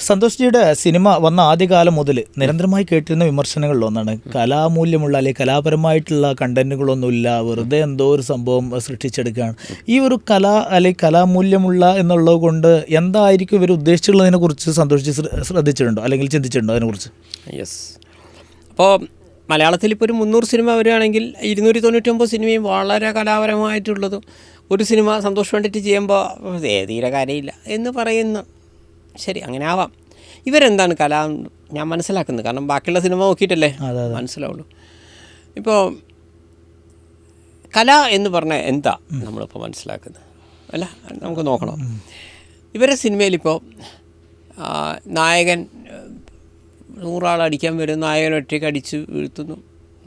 Santhosh cinema വന്ന ആദ്യകാലം മുതൽ നിരന്തരമായി കേട്ടിരുന്ന വിമർശനങ്ങളിൽ ഒന്നാണ് കലാമൂല്യമുള്ള അല്ലെങ്കിൽ കലാപരമായിട്ടുള്ള കണ്ടന്റുകളൊന്നുമില്ല. വെറുതെ എന്തോ ഒരു സംഭവം സൃഷ്ടിച്ചെടുക്കുകയാണ്. ഈ ഒരു കല അല്ലെങ്കിൽ കലാമൂല്യമുള്ള എന്നുള്ളത് കൊണ്ട് എന്തായിരിക്കും ഇവർ ഉദ്ദേശിച്ചുള്ളതിനെ കുറിച്ച് സന്തോഷിച്ച് ജി ശ്രദ്ധിച്ചിട്ടുണ്ടോ? അല്ലെങ്കിൽ ചിന്തിച്ചിട്ടുണ്ടോ അതിനെക്കുറിച്ച് യെസ്. അപ്പോൾ മലയാളത്തിൽ ഇപ്പോൾ ഒരു മുന്നൂറ് സിനിമ വരികയാണെങ്കിൽ ഇരുന്നൂറ്റി തൊണ്ണൂറ്റൊമ്പത് സിനിമയും വളരെ കലാപരമായിട്ടുള്ളതും ഒരു സിനിമ സന്തോഷം വേണ്ടിയിട്ട് ചെയ്യുമ്പോൾ തീരെ കാര്യമില്ല എന്ന് പറയുന്ന. ശരി അങ്ങനെ ആവാം ഇവരെന്താണ് കല ഞാൻ മനസ്സിലാക്കുന്നത്. കാരണം ബാക്കിയുള്ള സിനിമ നോക്കിയിട്ടല്ലേ? മനസ്സിലാവുള്ളൂ. ഇപ്പോൾ കല എന്ന് പറഞ്ഞാൽ എന്താ നമ്മളിപ്പോൾ മനസ്സിലാക്കുന്നത്? അല്ല നമുക്ക് നോക്കണം. ഇവരുടെ സിനിമയിലിപ്പോൾ നായകൻ നൂറാളടിക്കാൻ വരും നായകൻ ഒറ്റയ്ക്ക് അടിച്ച് വീഴ്ത്തുന്നു.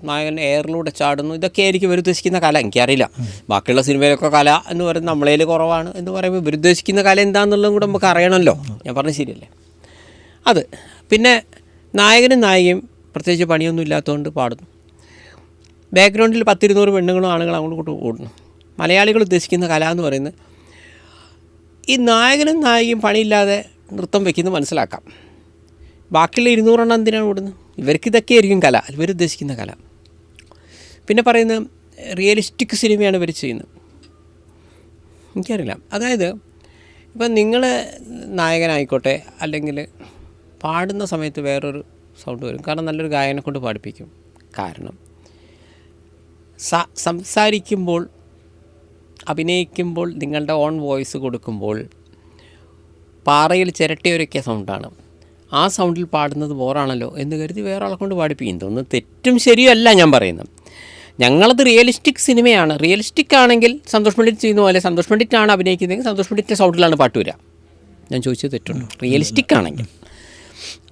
നായകൻ എയറിലൂടെ ചാടുന്നു. ഇതൊക്കെ ആയിരിക്കും ഇവർ ഉദ്ദേശിക്കുന്ന കല. എനിക്കറിയില്ല. ബാക്കിയുള്ള സിനിമയിലൊക്കെ കല എന്ന് പറയുന്നത് നമ്മളേൽ കുറവാണ് എന്ന് പറയുമ്പോൾ ഇവർ ഉദ്ദേശിക്കുന്ന കല എന്താണെന്നുള്ളതും കൂടെ നമുക്ക് അറിയണമല്ലോ. ഞാൻ പറഞ്ഞ ശരിയല്ലേ? അത്. പിന്നെ നായകനും നായികയും പ്രത്യേകിച്ച് പണിയൊന്നും ഇല്ലാത്തതുകൊണ്ട് പാടുന്നു. ബാക്ക്ഗ്രൗണ്ടിൽ പത്തിരുന്നൂറ് പെണ്ണുങ്ങളും ആണുങ്ങളും അങ്ങോട്ട് ഓടുന്നു. മലയാളികൾ ഉദ്ദേശിക്കുന്ന കല എന്ന് പറയുന്നത് ഈ നായകനും നായികയും പണിയില്ലാതെ നൃത്തം വയ്ക്കുന്നത് മനസ്സിലാക്കാം. ബാക്കിയുള്ള ഇരുന്നൂറെണ്ണം എന്തിനാണ് ഓടുന്നത്? ഇവർക്ക് ഇതൊക്കെ ആയിരിക്കും കല. ഇവരുദ്ദേശിക്കുന്ന കല. പിന്നെ പറയുന്ന റിയലിസ്റ്റിക് സിനിമയാണ് ഇവർ ചെയ്യുന്നത്. എനിക്കറിയില്ല. അതായത് ഇപ്പം നിങ്ങൾ നായകനായിക്കോട്ടെ അല്ലെങ്കിൽ പാടുന്ന സമയത്ത് വേറൊരു സൗണ്ട് വരും. കാരണം നല്ലൊരു ഗായകനെ കൊണ്ട് പാടിപ്പിക്കും. കാരണം സംസാരിക്കുമ്പോൾ അഭിനയിക്കുമ്പോൾ നിങ്ങളുടെ ഓൺ വോയിസ് കൊടുക്കുമ്പോൾ പാറയിൽ ചിരട്ടിയൊരൊക്കെ സൗണ്ടാണ് ആ സൗണ്ടിൽ പാടുന്നത് ബോറാണല്ലോ എന്ന് കരുതി വേറെ ആളെ കൊണ്ട് പാടിപ്പിക്കും. ഇതൊന്നും തെറ്റും ശരിയല്ല ഞാൻ പറയുന്നത്. ഞങ്ങളത് റിയലിസ്റ്റിക് സിനിമയാണ് റിയലിസ്റ്റിക് ആണെങ്കിൽ സന്തോഷ് പണ്ഡിറ്റ് ചെയ്യുന്ന പോലെ സന്തോഷ് പണ്ഡിറ്റ് ആണ് അഭിനയിക്കുന്നതെങ്കിൽ സന്തോഷ് പണ്ഡിറ്റിന്റെ സൗണ്ടിലാണ് പാട്ട് വരിക. ഞാൻ ചോദിച്ചത് തെറ്റുണ്ടോ? റിയലിസ്റ്റിക് ആണെങ്കിൽ.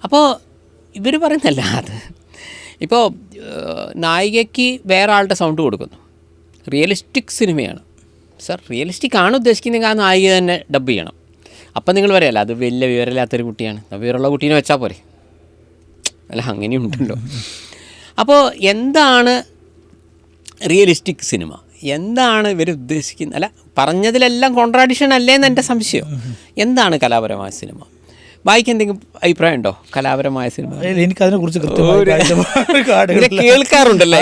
അപ്പോൾ ഇവർ പറയുന്നല്ല അത്. ഇപ്പോൾ നായികയ്ക്ക് വേറെ ആളുടെ സൗണ്ട് കൊടുക്കുന്നു. റിയലിസ്റ്റിക് സിനിമയാണ് സർ റിയലിസ്റ്റിക് ആണ് ഉദ്ദേശിക്കുന്നതെങ്കിൽ ആ നായിക തന്നെ ഡബ് ചെയ്യണം. അപ്പം നിങ്ങൾ പറയല്ല അത് വലിയ വിവരമില്ലാത്തൊരു കുട്ടിയാണ്. വിവരമുള്ള കുട്ടീനെ വെച്ചാൽ പോരെ. അല്ല അങ്ങനെയുണ്ടല്ലോ. അപ്പോൾ എന്താണ് റിയലിസ്റ്റിക് സിനിമ. എന്താണ് ഇവർ ഉദ്ദേശിക്കുന്നത് അല്ല പറഞ്ഞതിലെല്ലാം കോൺട്രാഡിക്ഷൻ അല്ലേന്ന് എന്റെ സംശയം. എന്താണ് കലാപരമായ സിനിമ? വായിക്ക് എന്തെങ്കിലും അഭിപ്രായം ഉണ്ടോ കലാപരമായ സിനിമ എനിക്ക് അതിനെ കുറിച്ച് കേൾക്കാറുണ്ടല്ലോ.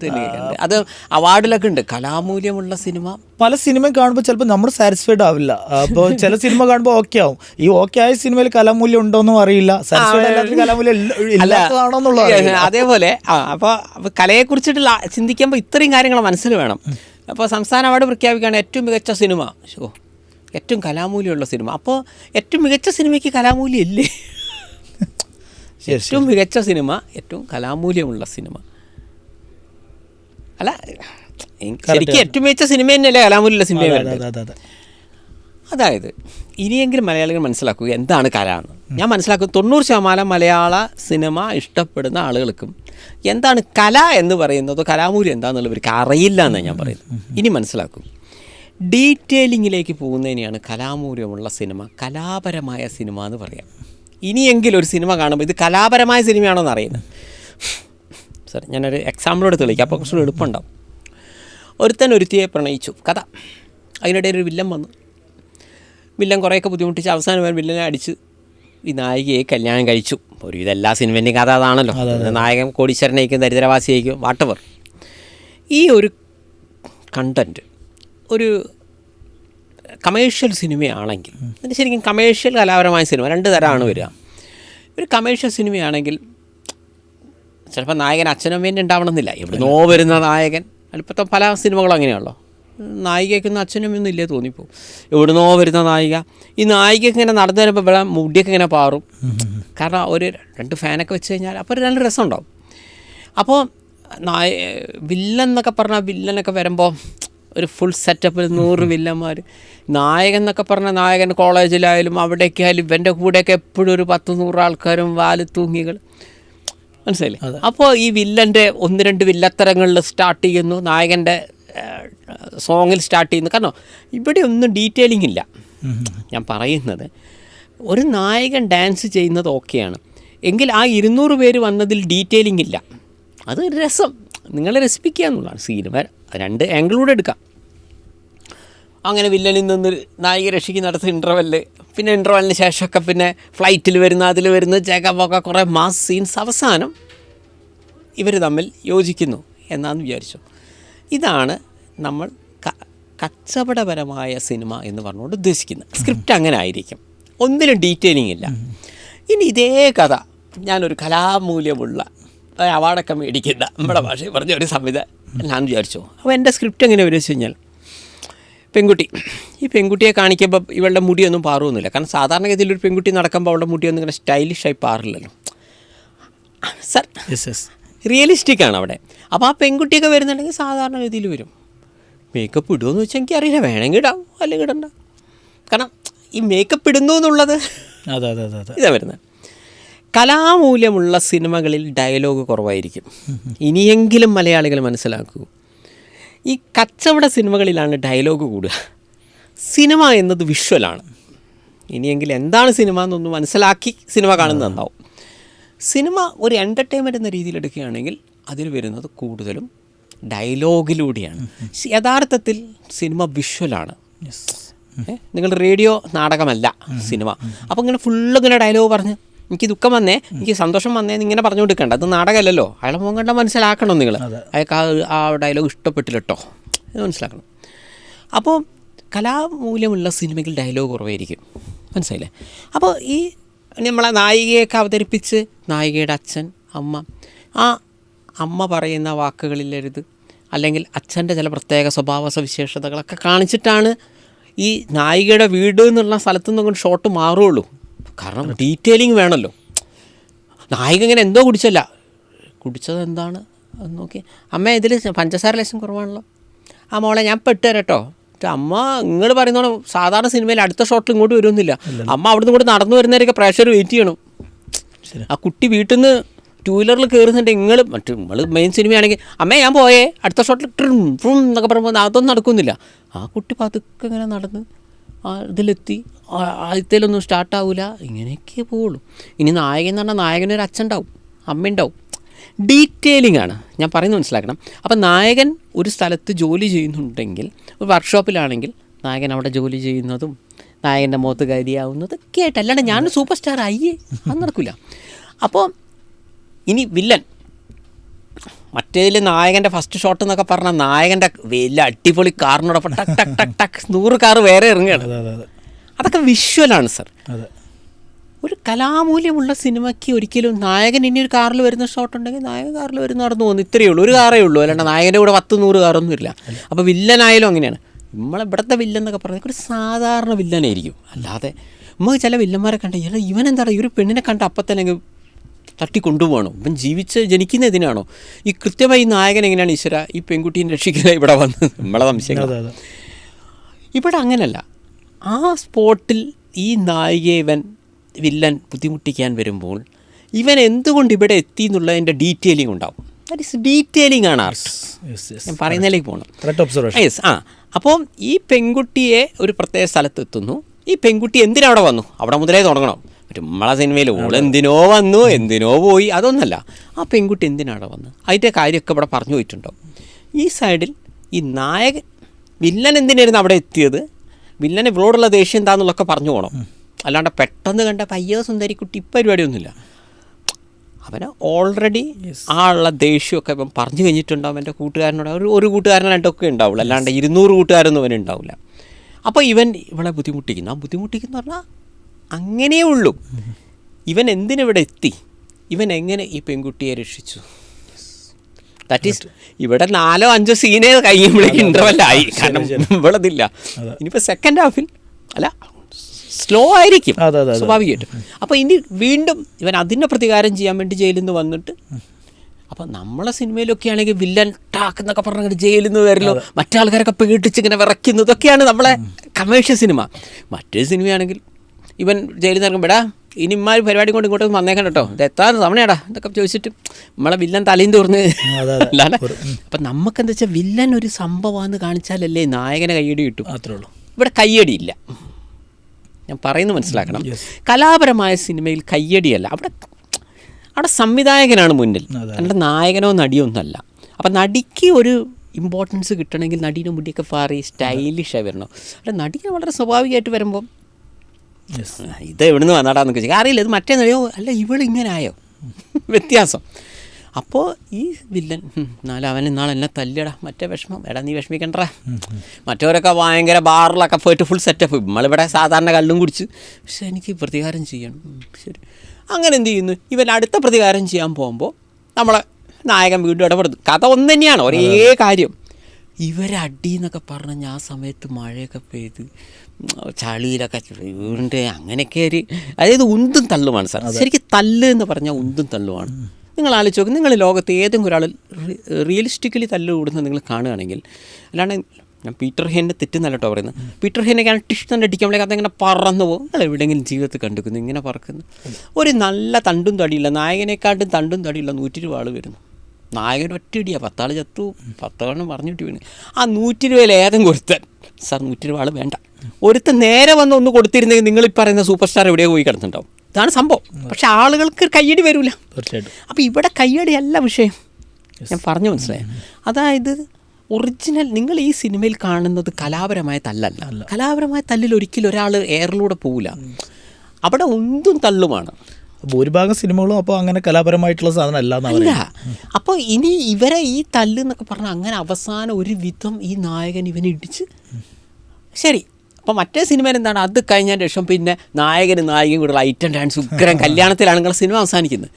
സിനിമ. അത് അവാർഡിലൊക്കെ ഉണ്ട്. കലാമൂല്യമുള്ള സിനിമ? പല സിനിമയും കാണുമ്പോൾ ചിലപ്പോൾ നമ്മൾ സാറ്റിസ്ഫൈഡ് ആവില്ല. അപ്പോൾ ചില സിനിമ കാണുമ്പോൾ ഓക്കെ ആവും. ഈ ഓക്കെ ആയ സിനിമയിൽ കലാമൂല്യം ഉണ്ടോന്നും അറിയില്ല. കലാമൂല്യം. അതേപോലെ അപ്പോൾ കലയെ കലയെക്കുറിച്ചിട്ടുള്ള ചിന്തിക്കുമ്പോൾ ഇത്രയും കാര്യങ്ങൾ മനസ്സിൽ വേണം. അപ്പോൾ സംസ്ഥാന അവാർഡ് പ്രഖ്യാപിക്കുകയാണ് ഏറ്റവും മികച്ച സിനിമ. ഷോ ഏറ്റവും കലാമൂല്യമുള്ള സിനിമ. അപ്പോൾ ഏറ്റവും മികച്ച സിനിമയ്ക്ക് കലാമൂല്യമില്ലേ? ഏറ്റവും മികച്ച സിനിമ ഏറ്റവും കലാമൂല്യമുള്ള സിനിമ. അല്ല എനിക്ക് ശരിക്കും ഏറ്റവും മികച്ച സിനിമ തന്നെയല്ലേ കലാമൂല്യമുള്ള സിനിമ. അതായത് ഇനിയെങ്കിലും മലയാളികൾ മനസ്സിലാക്കുക എന്താണ് കല എന്ന്. ഞാൻ മനസ്സിലാക്കും തൊണ്ണൂറ് ശതമാനം മലയാള സിനിമ ഇഷ്ടപ്പെടുന്ന ആളുകൾക്കും എന്താണ് കല എന്ന് പറയുന്നതോ കലാമൂല്യം എന്താണെന്നുള്ളവർക്ക് അറിയില്ല എന്നാണ് ഞാൻ പറയുന്നത്. ഇനി മനസ്സിലാക്കും. ഡീറ്റെയിലിങ്ങിലേക്ക് പോകുന്നതിനെയാണ് കലാമൂല്യമുള്ള സിനിമ കലാപരമായ സിനിമ എന്ന് പറയാം. ഇനിയെങ്കിലും ഒരു സിനിമ കാണുമ്പോൾ ഇത് കലാപരമായ സിനിമയാണോ എന്ന് അറിയുന്നത് സാർ ഞാനൊരു എക്സാമ്പിളോട് തെളിയിക്കാം അപ്പോൾ കുറച്ചുകൂടി എളുപ്പമുണ്ടാവും. ഒരുത്തൻ ഒരുത്തിയെ പ്രണയിച്ചു. കഥ. അതിനിടയിൽ ഒരു വില്ലൻ വന്നു. വില്ലൻ കുറേയൊക്കെ ബുദ്ധിമുട്ടിച്ച് അവസാനം വരെ വില്ലനെ അടിച്ച് ഈ നായികയെ കല്യാണം കഴിച്ചു. ഒരു ഇതെല്ലാ സിനിമേന്റെയും കഥ അതാണല്ലോ. നായകൻ കോടീശ്വരനേക്കും ദരിദ്രവാസിയേക്കും വാട്ടവർ ഈ ഒരു കണ്ടന്റ് ഒരു കമേഴ്ഷ്യൽ സിനിമയാണെങ്കിൽ അതിന് ശരിക്കും കമേഴ്ഷ്യൽ കലാപരമായ സിനിമ രണ്ട് തരമാണ് വരിക. ഒരു കമേഴ്ഷ്യൽ സിനിമയാണെങ്കിൽ ചിലപ്പോൾ നായകൻ അച്ഛനമ്മേന്റെ ഉണ്ടാവണമെന്നില്ല. എവിടുന്നോ വരുന്ന നായകൻ ഇപ്പോഴത്തെ പല സിനിമകളും അങ്ങനെയാണല്ലോ. നായികയ്ക്കൊന്നും അച്ഛനമ്മയൊന്നും ഇല്ലേ തോന്നിപ്പോവും എവിടുന്നോ വരുന്ന നായിക ഈ നായികയ്ക്ക് ഇങ്ങനെ നടന്നു വരുമ്പോൾ ഇവിടെ മുടിയൊക്കെ ഇങ്ങനെ പാറും. കാരണം ഒരു രണ്ട് ഫാനൊക്കെ വെച്ച് കഴിഞ്ഞാൽ അപ്പോൾ ഒരു നല്ല രസമുണ്ടാവും. അപ്പോൾ നായ വില്ലൻ എന്നൊക്കെ പറഞ്ഞാൽ വില്ലനൊക്കെ വരുമ്പോൾ ഒരു ഫുൾ സെറ്റപ്പിൽ നൂറ് വില്ലന്മാർ നായകൻ എന്നൊക്കെ പറഞ്ഞ നായകൻ കോളേജിലായാലും അവിടെയൊക്കെ ആയാലും ഇവന്റെ കൂടെയൊക്കെ എപ്പോഴും ഒരു പത്ത് നൂറ് ആൾക്കാരും വാൽ തൂങ്ങികൾ മനസ്സിലായില്ലേ? അപ്പോൾ ഈ വില്ലന്റെ ഒന്ന് രണ്ട് വില്ലത്തരങ്ങളിൽ സ്റ്റാർട്ട് ചെയ്യുന്നു. നായകന്റെ സോങ്ങിൽ സ്റ്റാർട്ട് ചെയ്യുന്നു. കാരണം ഇവിടെ ഒന്നും ഡീറ്റെയിലിംഗ് ഇല്ല. ഞാൻ പറയുന്നത് ഒരു നായകൻ ഡാൻസ് ചെയ്യുന്നത് ഓക്കെയാണ് എങ്കിൽ ആ ഇരുന്നൂറ് പേര് വന്നതിൽ ഡീറ്റെയിലിംഗ് ഇല്ല. അത് രസം. നിങ്ങളെ രസിപ്പിക്കുക എന്നുള്ളതാണ് സിനിമ രണ്ട് ആംഗിളൂടെ എടുക്കാം. അങ്ങനെ വില്ലനിൽ നിന്ന് നായിക രക്ഷിക്കുന്നിടത്ത് ഇന്റർവെല്ല് പിന്നെ ഇന്റർവെല്ലിന് ശേഷമൊക്കെ പിന്നെ ഫ്ലൈറ്റിൽ വരുന്ന അതിൽ വരുന്ന ചേക്കപ്പൊക്കെ കുറേ മാസ് സീൻസ് അവസാനം ഇവർ തമ്മിൽ യോജിക്കുന്നു എന്നാന്ന് വിചാരിച്ചു. ഇതാണ് നമ്മൾ കച്ചവടപരമായ സിനിമ എന്ന് പറഞ്ഞുകൊണ്ട് ഉദ്ദേശിക്കുന്നത്. സ്ക്രിപ്റ്റ് അങ്ങനെ ആയിരിക്കും. ഒന്നിലും ഡീറ്റെയിലിംഗ് ഇല്ല. ഇനി ഇതേ കഥ. ഞാനൊരു കലാമൂല്യമുള്ള അവാർഡൊക്കെ മേടിക്കുന്ന നമ്മുടെ ഭാഷയിൽ പറഞ്ഞ ഒരു സംവിധാനം ഞാൻ വിചാരിച്ചു. അപ്പോൾ എന്റെ സ്ക്രിപ്റ്റ് എങ്ങനെ വരും വെച്ച് കഴിഞ്ഞാൽ പെൺകുട്ടി. ഈ പെൺകുട്ടിയെ കാണിക്കുമ്പോൾ ഇവളുടെ മുടിയൊന്നും പാറുമൊന്നുമില്ല കാരണം സാധാരണഗതിയിൽ ഒരു പെൺകുട്ടി നടക്കുമ്പോൾ അവളുടെ മുടിയൊന്നും ഇങ്ങനെ സ്റ്റൈലിഷായി പാറില്ലല്ലോ. സർ റിയലിസ്റ്റിക് ആണ് അവിടെ. അപ്പോൾ ആ പെൺകുട്ടിയൊക്കെ വരുന്നുണ്ടെങ്കിൽ സാധാരണഗതിയിൽ വരും. മേക്കപ്പ് ഇടുമെന്ന് വെച്ചാൽ എനിക്കറിയില്ല. വേണമെങ്കിൽ ഇടാം അല്ലെങ്കിൽ ഇടണ്ട. കാരണം ഈ മേക്കപ്പ് ഇടുന്നു എന്നുള്ളത് അതെ അതെ അതെ അതെ. ഇതാ വരുന്നത്. കലാമൂല്യമുള്ള സിനിമകളിൽ ഡയലോഗ് കുറവായിരിക്കും. ഇനിയെങ്കിലും മലയാളികൾ മനസ്സിലാക്കൂ. ഈ കച്ചവട സിനിമകളിലാണ് ഡയലോഗ് കൂടുക. സിനിമ എന്നത് വിഷ്വലാണ് ഇനിയെങ്കിലും എന്താണ് സിനിമ എന്നൊന്ന് മനസ്സിലാക്കി സിനിമ കാണുന്നത് നന്നാവും. സിനിമ ഒരു എന്റർടൈൻമെന്റ് എന്ന രീതിയിൽ എടുക്കുകയാണെങ്കിൽ അതിൽ വരുന്നത് കൂടുതലും ഡയലോഗിലൂടെയാണ് യഥാർത്ഥത്തിൽ സിനിമ വിഷ്വലാണ് നിങ്ങൾ റേഡിയോ നാടകമല്ല സിനിമ. അപ്പോൾ ഇങ്ങനെ ഫുള്ള് ഇങ്ങനെ ഡയലോഗ് പറഞ്ഞ് എനിക്ക് ദുഃഖം വന്നേ. എനിക്ക് സന്തോഷം വന്നേ എന്ന് ഇങ്ങനെ പറഞ്ഞു കൊടുക്കണ്ട അത് നാടകമല്ലല്ലോ. അയാളെ മുഖം കണ്ടാൽ മനസ്സിലാക്കണം നിങ്ങൾ അയാൾക്ക് ആ ആ ഡയലോഗ് ഇഷ്ടപ്പെട്ടില്ല കേട്ടോ ഇത് മനസ്സിലാക്കണം. അപ്പോൾ കലാമൂല്യമുള്ള സിനിമയ്ക്ക് ഡയലോഗ് കുറവായിരിക്കും. മനസ്സിലായില്ലേ? അപ്പോൾ ഈ നമ്മളെ നായികയൊക്കെ അവതരിപ്പിച്ച് നായികയുടെ അച്ഛൻ അമ്മ ആ അമ്മ പറയുന്ന വാക്കുകളിലരുത്. അല്ലെങ്കിൽ അച്ഛന്റെ ചില പ്രത്യേക സ്വഭാവ സവിശേഷതകളൊക്കെ കാണിച്ചിട്ടാണ് ഈ നായികയുടെ വീട് എന്നുള്ള സ്ഥലത്തു നിന്നും ഷോട്ട് മാറുള്ളൂ കാരണം ഡീറ്റെയിലിംഗ് വേണമല്ലോ നായിക ഇങ്ങനെ എന്തോ കുടിച്ചല്ല. കുടിച്ചത് എന്താണ്? എന്ന് നോക്കി. അമ്മ ഇതിൽ പഞ്ചസാര ലേശം കുറവാണല്ലോ. ആ മോളെ ഞാൻ പെട്ട് തരാം കേട്ടോ അമ്മ നിങ്ങൾ പറയുന്നോണം സാധാരണ സിനിമയിൽ അടുത്ത ഷോട്ടിൽ ഇങ്ങോട്ട് വരുമെന്നില്ല അമ്മ അവിടുന്ന് ഇങ്ങോട്ട് നടന്നു വരുന്നവരൊക്കെ പ്രേക്ഷകർ വെയിറ്റ് ചെയ്യണം. ആ കുട്ടി വീട്ടിൽ നിന്ന് ടൂ വീലറിൽ കയറുന്നുണ്ട് നിങ്ങൾ മറ്റു നമ്മൾ മെയിൻ സിനിമയാണെങ്കിൽ അമ്മേ ഞാൻ പോയേ. അടുത്ത ഷോട്ടിൽ ട്രിം ട്രും എന്നൊക്കെ പറയുമ്പോൾ അതൊന്നും നടക്കുന്നില്ല. ആ കുട്ടി പതുക്കെ ഇങ്ങനെ നടന്ന് ഇതിലെത്തി. ആദ്യത്തേലൊന്നും സ്റ്റാർട്ടാവില്ല ഇങ്ങനെയൊക്കെ പോവുള്ളൂ. ഇനി നായകൻ എന്ന് പറഞ്ഞാൽ നായകനൊരു അച്ഛൻ ഉണ്ടാവും അമ്മ ഉണ്ടാവും ഡീറ്റെയിലിംഗ് ആണ്. ഞാൻ പറയുന്നത് മനസ്സിലാക്കണം. അപ്പം നായകൻ ഒരു സ്ഥലത്ത് ജോലി ചെയ്യുന്നുണ്ടെങ്കിൽ ഒരു വർക്ക്ഷോപ്പിലാണെങ്കിൽ നായകൻ അവിടെ ജോലി ചെയ്യുന്നതും നായകന്റെ മുഖത്ത് കരിയാവുന്നതൊക്കെ ആയിട്ട്. അല്ലാണ്ട് ഞാൻ സൂപ്പർ സ്റ്റാർ ആയി. അത് നടക്കില്ല അപ്പോൾ ഇനി വില്ലൻ. മറ്റേതിൽ നായകന്റെ ഫസ്റ്റ് ഷോട്ട് എന്നൊക്കെ പറഞ്ഞാൽ നായകന്റെ വലിയ അടിപൊളി കാറിനോടൊപ്പം ടക്ക് ടക്ക് ടക്ക് ടക്ക് നൂറ് കാറ് വേറെ ഇറങ്ങുകയാണ്. അതെ അതെ അതെ. അതൊക്കെ വിഷ്വലാണ് സർ ഒരു കലാമൂല്യമുള്ള സിനിമയ്ക്ക് ഒരിക്കലും നായകൻ ഇനി ഒരു കാറിൽ വരുന്ന ഷോട്ട് ഉണ്ടെങ്കിൽ നായകൻ കാറിൽ വരുന്ന നടന്നു പോകുന്നു. ഇത്രയേ ഉള്ളൂ. ഒരു കാറേ ഉള്ളൂ. അല്ലാണ്ട് നായകന്റെ കൂടെ പത്ത് നൂറ് കാറൊന്നും ഇല്ല. അപ്പോൾ വില്ലനായാലും അങ്ങനെയാണ്. നമ്മളെ ഇവിടുത്തെ വില്ലൻ എന്നൊക്കെ പറഞ്ഞാൽ ഒരു സാധാരണ വില്ലനായിരിക്കും. അല്ലാതെ നമുക്ക് ചില വില്ലന്മാരെ കണ്ട ഇവനെന്താ ഇവൻ എന്താണ് ഈ ഒരു പെണ്ണിനെ കണ്ട അപ്പം തന്നെ അങ്ങ് തട്ടി കൊണ്ടുപോകണോ ഇവൻ ജീവിച്ച് ജനിക്കുന്ന ഇതിനാണോ ഈ കൃത്യമായി നായകൻ എങ്ങനെയാണ് ഈശ്വര? ഈ പെൺകുട്ടീനെ രക്ഷിക്കുക ഇവിടെ വന്ന് നമ്മളെ സംശയം അതെ അതെ ഇവിടെ അങ്ങനല്ല. ആ സ്പോട്ടിൽ ഈ നായികയെ ഇവൻ വില്ലൻ ബുദ്ധിമുട്ടിക്കാൻ വരുമ്പോൾ ഇവൻ എന്തുകൊണ്ട് ഇവിടെ എത്തി എന്നുള്ളതിന്റെ ഡീറ്റെയിലിംഗ് ഉണ്ടാവും. ദാറ്റ് ഇസ് ഡീറ്റെയിലിംഗ് ആണ് ആർട്ട്. ഞാൻ പറയുന്നതിലേക്ക് പോകണം യെസ് ആ. അപ്പോൾ ഈ പെൺകുട്ടിയെ ഒരു പ്രത്യേക സ്ഥലത്ത് എത്തുന്നു. ഈ പെൺകുട്ടി എന്തിനവിടെ വന്നു? അവിടെ മുതലേ തുടങ്ങണം. ഒരു നമ്മളെ സിനിമയിൽ ഓൾ എന്തിനോ വന്നു എന്തിനോ പോയി അതൊന്നല്ല. ആ പെൺകുട്ടി എന്തിനാണ് വന്നത്? വന്നു അതിന്റെ കാര്യമൊക്കെ ഇവിടെ പറഞ്ഞു പോയിട്ടുണ്ടോ? ഈ സൈഡിൽ ഈ നായകൻ വില്ലൻ എന്തിനായിരുന്നു അവിടെ എത്തിയത്? വില്ലൻ ഇവളോടുള്ള ദേഷ്യം എന്താണെന്നുള്ളതൊക്കെ പറഞ്ഞു പോകണം അല്ലാണ്ട് പെട്ടെന്ന് കണ്ട പയ്യോ സുന്ദരിക്കുട്ടി ഇപ്പം പരിപാടിയൊന്നുമില്ല. അവന് ഓൾറെഡി ആ ഉള്ള ദേഷ്യമൊക്കെ ഇപ്പം പറഞ്ഞു കഴിഞ്ഞിട്ടുണ്ടാവും എന്റെ കൂട്ടുകാരനോട്. ഒരു ഒരു കൂട്ടുകാരനായിട്ടൊക്കെ രണ്ടൊക്കെ ഉണ്ടാവുള്ളൂ. അല്ലാണ്ട് ഇരുന്നൂറ് കൂട്ടുകാരൊന്നും അവനുണ്ടാവില്ല അപ്പോൾ ഇവൻ ഇവളെ ബുദ്ധിമുട്ടിക്കുന്നു. ആ ബുദ്ധിമുട്ടിക്കുന്നു പറഞ്ഞാൽ അങ്ങനെയേ ഉള്ളൂ. ഇവൻ എന്തിനിവിടെ എത്തി? ഇവൻ എങ്ങനെ ഈ പെൺകുട്ടിയെ രക്ഷിച്ചു? ദാറ്റ് ഈസ് ഇവിടെ നാലോ അഞ്ചോ സീനേ കഴിയുമ്പോഴേക്കും ഇന്റർവെല്ലായി കാരണം ഇവളതില്ല. ഇനിയിപ്പോൾ സെക്കൻഡ് ഹാഫിൽ അല്ല സ്ലോ ആയിരിക്കും. സ്വാഭാവികമായിട്ടും. അപ്പോൾ ഇനി വീണ്ടും ഇവൻ അതിന്റെ പ്രതികാരം ചെയ്യാൻ വേണ്ടി ജയിലിൽ നിന്ന് വന്നിട്ട് അപ്പോൾ നമ്മളെ സിനിമയിലൊക്കെ ആണെങ്കിൽ വില്ലൻ ടാക്ക് എന്നൊക്കെ പറഞ്ഞിട്ട് ജയിലിൽ നിന്ന് വരലോ മറ്റാൾക്കാരൊക്കെ പേടിച്ച് ഇങ്ങനെ വിറയ്ക്കുന്നു ഇതൊക്കെയാണ് നമ്മളെ കമേഴ്ഷ്യൽ സിനിമ മറ്റേ സിനിമയാണെങ്കിൽ ഇവൻ ജയിലിൽ നിന്ന് ഇറങ്ങുമ്പോടാ ഇനി ഇമ്മാര് പരിപാടി കൊണ്ട് ഇങ്ങോട്ട് വന്നേക്കണം കേട്ടോ ഇത് എത്താൻ തവണയാടാ? എന്നൊക്കെ ചോദിച്ചിട്ട് നമ്മളെ വില്ലൻ തലയും തോർന്ന്. അല്ലാതെ അപ്പം നമുക്കെന്താ വെച്ചാൽ വില്ലൻ ഒരു സംഭവമാണെന്ന് കാണിച്ചാലല്ലേ നായകനെ കയ്യടി കിട്ടും. അത്രേ ഉള്ളൂ. ഇവിടെ കയ്യടിയില്ല. ഞാൻ പറയുന്നത് മനസ്സിലാക്കണം. കലാപരമായ സിനിമയിൽ കയ്യടിയല്ല. അവിടെ അവിടെ സംവിധായകനാണ് മുന്നിൽ. അല്ല നായകനോ നടിയോ ഒന്നല്ല. അപ്പം നടിക്ക് ഒരു ഇമ്പോർട്ടൻസ് കിട്ടണമെങ്കിൽ നടീനെ മുടിയൊക്കെ പാറി സ്റ്റൈലിഷായി വരണം. അല്ല നടിക്ക് വളരെ സ്വാഭാവികമായിട്ട് വരുമ്പോൾ. ഇത് എവിടുന്ന് വന്നാടാന്നൊക്കെ ചോദിച്ചാൽ അറിയില്ല ഇത് മറ്റേ നിലയോ അല്ല ഇവളിങ്ങനെ ആയോ വ്യത്യാസം. അപ്പോൾ ഈ വില്ലൻ "ഹും, എന്നാലും അവൻ ഇന്നാൾ എന്നെ തല്ലിയടാ. മറ്റേ വിഷമം. എടാ നീ വിഷമിക്കണ്ട മറ്റവരൊക്കെ ഭയങ്കര ബാറിലൊക്കെ പോയിട്ട് ഫുൾ സെറ്റപ്പ് നമ്മളിവിടെ സാധാരണ കല്ലും കുടിച്ച്. പക്ഷെ എനിക്ക് പ്രതികാരം ചെയ്യണം. ശരി. അങ്ങനെ എന്ത് ചെയ്യുന്നു? ഇവൻ അടുത്ത പ്രതികാരം ചെയ്യാൻ പോകുമ്പോൾ നമ്മളെ നായകൻ വീണ്ടും ഇടപെടുന്നു. കഥ ഒന്ന് തന്നെയാണ് ഒരേ കാര്യം. ഇവരടി എന്നൊക്കെ പറഞ്ഞ് ഞാൻ സമയത്ത് മഴയൊക്കെ പെയ്ത് ചളിയിലൊക്കെ വീണ്ട് അങ്ങനെയൊക്കെ ഒരു അതായത് ഉന്തും തള്ളുമാണ് സാർ. ശരിക്കും തല്ല് എന്ന് പറഞ്ഞാൽ ഉന്തും തള്ളുമാണ്. നിങ്ങൾ ആലോചിച്ച് നോക്കും നിങ്ങൾ ലോകത്ത് ഏതെങ്കിലും ഒരാൾ റിയലിസ്റ്റിക്കലി തല്ല് കൂടുന്നത് നിങ്ങൾ കാണുകയാണെങ്കിൽ അല്ലാണ്ട് ഞാൻ പീറ്റർ ഹെന്നെ തെറ്റുന്നല്ല കേട്ടോ പറയുന്നത്. പീറ്റർ ഹെന്നൊക്കെയാണ് ടിഷ് തന്നെ അടിക്കുമ്പോഴേക്ക് അതിങ്ങനെ പറന്നു പോകും. നിങ്ങൾ എവിടെയെങ്കിലും ജീവിതത്തിൽ കണ്ടുക്കുന്നു ഇങ്ങനെ പറക്കുന്നു. ഒരു നല്ല തണ്ടും തടിയില്ല നായകനെക്കാട്ടും തണ്ടും തടിയില്ല നൂറ്റി രൂപ ആൾ വരുന്നു. നായകൻ ഒറ്റയിടിയാ. പത്താൾ ചത്തു പത്തോളം പറഞ്ഞിട്ട് വീണ്. ആ നൂറ്റി രൂപയിൽ ഏതും കൊടുത്താൽ. സാർ നൂറ്റി രൂപ ആൾ വേണ്ട. ഒരുത്ത നേരെ വന്ന് ഒന്ന് കൊടുത്തിരുന്നെങ്കിൽ നിങ്ങൾ ഈ പറയുന്ന സൂപ്പർ സ്റ്റാർ എവിടെയോ പോയി കിടന്നിട്ടുണ്ടാവും. ഇതാണ് സംഭവം. പക്ഷെ ആളുകൾക്ക് കയ്യടി വരില്ല തീർച്ചയായിട്ടും. അപ്പോൾ ഇവിടെ കയ്യടി അല്ല വിഷയം. ഞാൻ പറഞ്ഞു മനസ്സിലായി. അതായത് ഒറിജിനൽ നിങ്ങൾ ഈ സിനിമയിൽ കാണുന്നത് കലാപരമായ തല്ലല്ല. കലാപരമായ തല്ലിൽ ഒരിക്കലും ഒരാൾ എയറിലൂടെ പോവില്ല. അവിടെ ഒന്നും തള്ളുമാണ്. ഭൂരിഭാഗം സിനിമകളും അപ്പോൾ അങ്ങനെ കലാപരമായിട്ടുള്ള സാധനം അല്ല. അപ്പോൾ ഇനി ഇവരെ ഈ തല്ല് എന്നൊക്കെ പറഞ്ഞാൽ അങ്ങനെ അവസാനം ഒരു വിധം ഈ നായകൻ ഇവനെ ഇടിച്ച് ശരി. അപ്പോൾ മറ്റേ സിനിമയിൽ എന്താണ്? അത് കഴിഞ്ഞ ശേഷം പിന്നെ നായകനും നായികയും കൂടെ ഐറ്റം ഡാൻസ് ഉഗ്രം കല്യാണത്തിലാണ് നിങ്ങളുടെ സിനിമ അവസാനിക്കുന്നത്.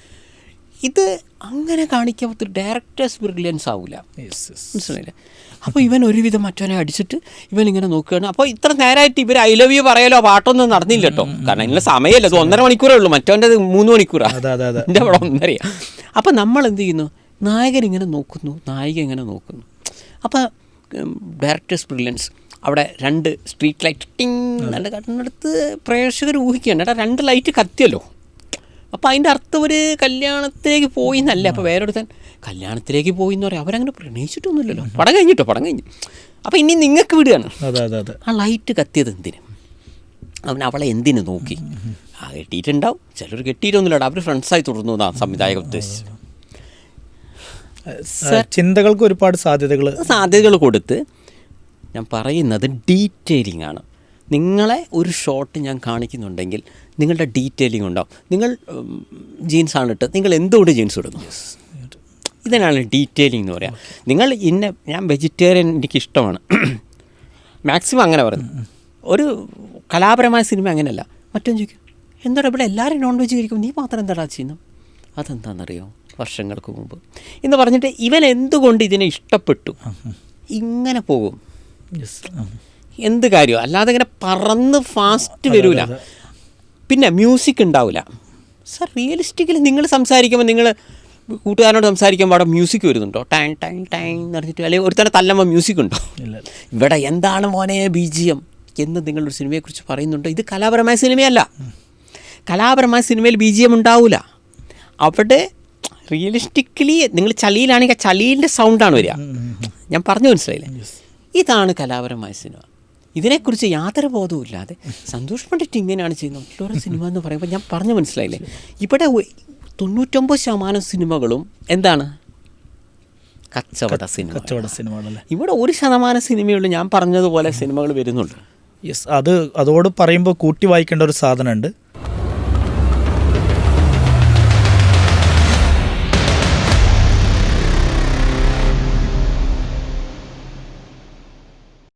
ഇത് അങ്ങനെ കാണിക്കാത്ത ഡയറക്ടേഴ്സ് ബ്രില്യൻസ് ആവില്ല. മനസ്സിലായില്ലേ? അപ്പോൾ ഇവൻ ഒരുവിധം മറ്റവനെ അടിച്ചിട്ട് ഇവൻ ഇങ്ങനെ നോക്കുകയാണ്. അപ്പോൾ ഇത്ര നേരമായിട്ട് ഇവർ ഐ ലവ് യു പറയലോ? പാട്ടൊന്നും നടന്നില്ല കേട്ടോ. കാരണം ഇങ്ങനെ സമയമല്ല. അത് ഒന്നര മണിക്കൂറേ ഉള്ളൂ. മറ്റവന്റെ മൂന്ന് മണിക്കൂറാണ് എന്റെ അവിടെ ഒന്നരയാ. അപ്പോൾ നമ്മൾ എന്ത് ചെയ്യുന്നു? നായകൻ ഇങ്ങനെ നോക്കുന്നു. നായിക ഇങ്ങനെ നോക്കുന്നു. അപ്പോൾ ഡയറക്ടേഴ്സ് ബ്രില്യൻസ് അവിടെ രണ്ട് സ്ട്രീറ്റ് ലൈറ്റ് ടിങ് നല്ല കണ്ണെടുത്ത് പ്രേക്ഷകർ ഊഹിക്കുകയാണ്. എടാ രണ്ട് ലൈറ്റ് കത്തിയല്ലോ. അപ്പം അതിന്റെ അർത്ഥം ഒരു കല്യാണത്തിലേക്ക് പോയി എന്നല്ല അപ്പോൾ വേറൊരുത്തൻ കല്യാണത്തിലേക്ക് പോയി എന്ന് പറയാം അവരങ്ങനെ പ്രണയിച്ചിട്ടൊന്നുമില്ലല്ലോ. പടം കഴിഞ്ഞിട്ടോ? പടം കഴിഞ്ഞു. അപ്പം ഇനി നിങ്ങൾക്ക് വിടുകയാണ്. ആ ലൈറ്റ് കത്തിയത് എന്തിന്? അവൻ അവളെ എന്തിന് നോക്കി? ആ കെട്ടിയിട്ടുണ്ടാവും. ചിലർ കെട്ടിയിട്ടൊന്നുമില്ല അവർ ഫ്രണ്ട്സായി തുടർന്നു എന്നാണ് സംവിധായകൻ ഉദ്ദേശിച്ചത്. ചിന്തകൾക്ക് ഒരുപാട് സാധ്യതകൾ സാധ്യതകൾ കൊടുത്ത് ഞാൻ പറയുന്നത് ഡീറ്റെയിലിംഗ് ആണ്. നിങ്ങളെ ഒരു ഷോട്ട് ഞാൻ കാണിക്കുന്നുണ്ടെങ്കിൽ നിങ്ങളുടെ ഡീറ്റെയിലിംഗ് ഉണ്ടാവും. നിങ്ങൾ ജീൻസാണ് ഇട്ട് നിങ്ങൾ എന്തുകൊണ്ട് ജീൻസ് ഇടുന്നു? ഇതിനാണ് ഡീറ്റെയിലിംഗ് എന്ന് പറയാം. നിങ്ങൾ ഇന്ന ഞാൻ വെജിറ്റേറിയൻ എനിക്ക് ഇഷ്ടമാണ് മാക്സിമം അങ്ങനെ പറയുന്നു. ഒരു കലാപരമായ സിനിമ അങ്ങനെയല്ല. മറ്റൊന്നും ചോദിക്കും എന്താണ് ഇവിടെ എല്ലാവരും നോൺ വെജ് കഴിക്കും? നീ മാത്രം എന്താടാ ചെയ്യുന്നു? അതെന്താണെന്നറിയോ? വർഷങ്ങൾക്ക് മുമ്പ്. എന്ന് പറഞ്ഞിട്ട് ഇവൻ എന്തുകൊണ്ട് ഇതിനെ ഇഷ്ടപ്പെട്ടു? ഇങ്ങനെ പോകും. എന്ത് കാര്യം അല്ലാതെ ഇങ്ങനെ പറന്ന് ഫാസ്റ്റ് വരൂല. പിന്നെ മ്യൂസിക് ഉണ്ടാവില്ല സർ റിയലിസ്റ്റിക്കലി നിങ്ങൾ സംസാരിക്കുമ്പോൾ നിങ്ങൾ കൂട്ടുകാരനോട് സംസാരിക്കുമ്പോൾ അവിടെ മ്യൂസിക് വരുന്നുണ്ടോ? ടൈം ടൈം ടൈം എന്ന് പറഞ്ഞിട്ട് അല്ലെങ്കിൽ തന്നെ തല്ലുമ്പോൾ മ്യൂസിക് ഉണ്ടോ? ഇവിടെ എന്താണ് മോനെ ബി ജി എം എന്ന് നിങ്ങളൊരു സിനിമയെക്കുറിച്ച് പറയുന്നുണ്ടോ. ഇത് കലാപരമായ സിനിമയല്ല. കലാപരമായ സിനിമയിൽ ബി ജി എം ഉണ്ടാവില്ല അവിടെ റിയലിസ്റ്റിക്കലി നിങ്ങൾ ചളിയിലാണെങ്കിൽ ആ ചളിയിന്റെ സൗണ്ടാണ് വരിക. ഞാൻ പറഞ്ഞു മനസ്സിലായില്ലേ? ഇതാണ് കലാപരമായ സിനിമ. ഇതിനെക്കുറിച്ച് യാതൊരു ബോധവും ഇല്ലാതെ സന്തോഷ് പണ്ഡിറ്റ് ഇങ്ങനെയാണ് ചെയ്യുന്നത്. മറ്റുള്ള സിനിമ എന്ന് പറയുമ്പോൾ ഞാൻ പറഞ്ഞു മനസ്സിലായില്ലേ? ഇവിടെ തൊണ്ണൂറ്റൊമ്പത് ശതമാനം സിനിമകളും എന്താണ്? കച്ചവട സിനിമ കച്ചവട സിനിമകളല്ലേ? ഇവിടെ ഒരു ശതമാനം സിനിമയുള്ളൂ ഞാൻ പറഞ്ഞതുപോലെ സിനിമകൾ വരുന്നുള്ളൂ. യെസ് അത് അതോട് പറയുമ്പോൾ കൂട്ടി വായിക്കേണ്ട ഒരു സാധനമുണ്ട്